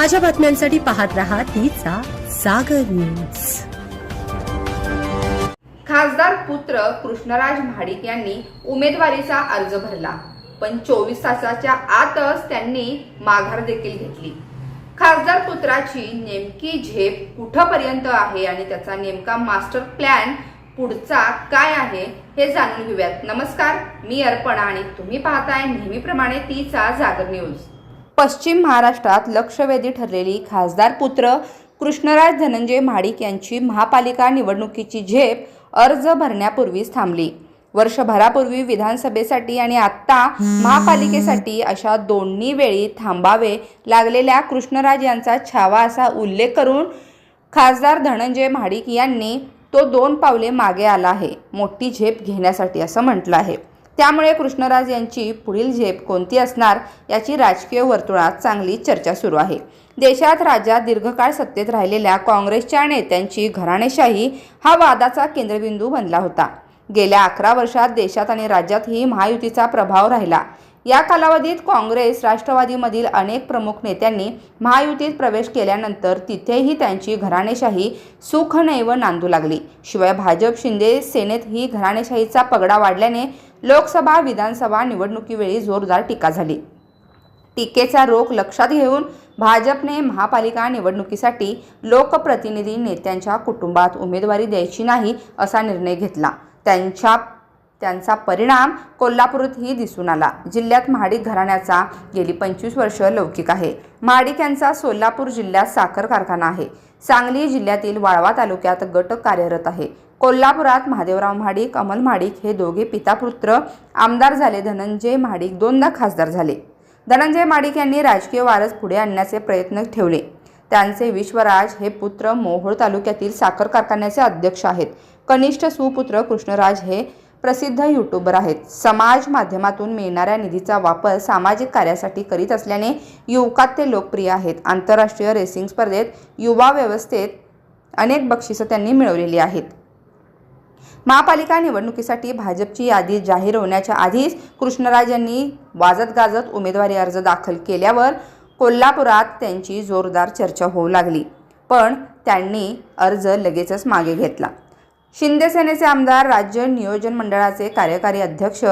ताज्या बातम्यांसाठी पाहत रहा तिचा सागर न्यूज. खासदार पुत्र कृष्णराज महाडिक यांनी उमेदवारीचा अर्ज भरला पण चोवीस तासाच्या आतच त्यांनी माघार देखील घेतली. खासदार पुत्राची नेमकी झेप कुठपर्यंत आहे आणि त्याचा नेमका मास्टर प्लॅन पुढचा काय आहे हे जाणून घेऊयात. नमस्कार मी अर्पणा आणि तुम्ही पाहताय नेहमीप्रमाणे तीचा जागर न्यूज. पश्चिम महाराष्ट्रात लक्षवेधी ठरलेली खासदार पुत्र कृष्णराज धनंजय महाडिक यांची महापालिका निवडणुकीची झेप अर्ज भरण्यापूर्वीच थांबली. वर्षभरापूर्वी विधानसभेसाठी आणि आत्ता महापालिकेसाठी अशा दोन्ही वेळी थांबावे लागलेल्या कृष्णराज यांचा छावा असा उल्लेख करून खासदार धनंजय महाडिक यांनी तो दोन पावले मागे आला आहे. मोठी झेप घेण्यासाठी असं म्हटलं आहे. त्यामुळे कृष्णराज यांची पुढील झेप कोणती असणार याची राजकीय वर्तुळात चांगली चर्चा सुरू आहे. देशात राज्यात दीर्घकाळ सत्तेत राहिलेल्या काँग्रेसच्या नेत्यांची घराणेशाही हा वादाचा केंद्रबिंदू बनला होता. गेल्या अकरा वर्षात देशात आणि राज्यातही महायुतीचा प्रभाव राहिला. या कालावधीत काँग्रेस राष्ट्रवादीमधील अनेक प्रमुख नेत्यांनी महायुतीत प्रवेश केल्यानंतर तिथेही त्यांची घराणेशाही सुखनैव नांदू लागली. शिवाय भाजप शिंदे सेनेत ही घराणेशाहीचा पगडा वाढल्याने लोकसभा विधानसभा निवडणुकीवेळी जोरदार टीका झाली. टीकेचा रोख लक्षात घेऊन भाजपने महापालिका निवडणुकीसाठी लोकप्रतिनिधी नेत्यांच्या कुटुंबात उमेदवारी द्यायची नाही असा निर्णय घेतला. त्यांच्या त्यांचा परिणाम कोल्हापूरतही दिसून आला. जिल्ह्यात महाडिक घराण्याचा गेली पंचवीस वर्ष लौकिक आहे. महाडिक यांचा सोलापूर जिल्ह्यात साखर कारखाना आहे. सांगली जिल्ह्यातील वाळवा तालुक्यात गट कार्यरत आहे. कोल्हापुरात महादेवराव महाडिक अमल महाडिक हे दोघे पितापुत्र आमदार झाले. धनंजय महाडिक दोनदा खासदार झाले. धनंजय महाडिक यांनी राजकीय वारस पुढे आणण्याचे प्रयत्न ठेवले. त्यांचे विश्वराज हे पुत्र मोहोळ तालुक्यातील साखर कारखान्याचे अध्यक्ष आहेत. कनिष्ठ सुपुत्र कृष्णराज हे प्रसिद्ध यूट्यूबर आहेत. समाज माध्यमातून मिळणाऱ्या निधीचा वापर सामाजिक कार्यासाठी करीत असल्याने युवकात ते लोकप्रिय आहेत. आंतरराष्ट्रीय रेसिंग स्पर्धेत युवा व्यवस्थेत अनेक बक्षिसं त्यांनी मिळवलेली आहेत. महापालिका निवडणुकीसाठी भाजपची यादी जाहीर होण्याच्या आधीच कृष्णराज यांनी वाजत गाजत उमेदवारी अर्ज दाखल केल्यावर कोल्हापुरात त्यांची जोरदार चर्चा होऊ लागली. पण त्यांनी अर्ज लगेचच मागे घेतला. शिंदे सेनेचे आमदार राज्य नियोजन मंडळाचे कार्यकारी अध्यक्ष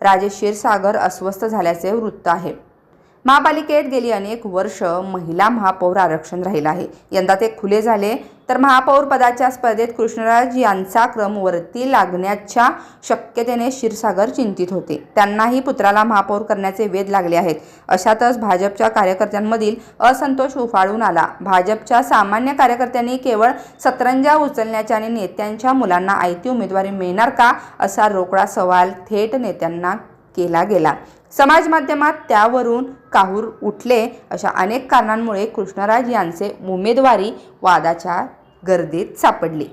राजेश क्षीरसागर अस्वस्थ झाल्याचे वृत्त आहे. महापालिकेत गेली अनेक वर्ष महिला महापौर आरक्षण राहिलं आहे. यंदा ते खुले झाले. तर महापौर पदाच्या स्पर्धेत कृष्णराज यांचा क्रम वरती लागण्याच्या शक्यतेने क्षीरसागर चिंतित होते. त्यांनाही पुत्राला महापौर करण्याचे वेध लागले आहेत. अशातच भाजपच्या कार्यकर्त्यांमधील असंतोष उफाळून आला. भाजपच्या सामान्य कार्यकर्त्यांनी केवळ सतरंजा उचलण्याच्या आणि नेत्यांच्या मुलांना आयती उमेदवारी मिळणार का असा रोकडा सवाल थेट नेत्यांना केला गेला. समाज माध्यमात त्यावरून काहूर उठले अशा अनेक कारणांमुळे कृष्णराज यांचे उमेदवारी वादाच्या गर्दीत सापडली.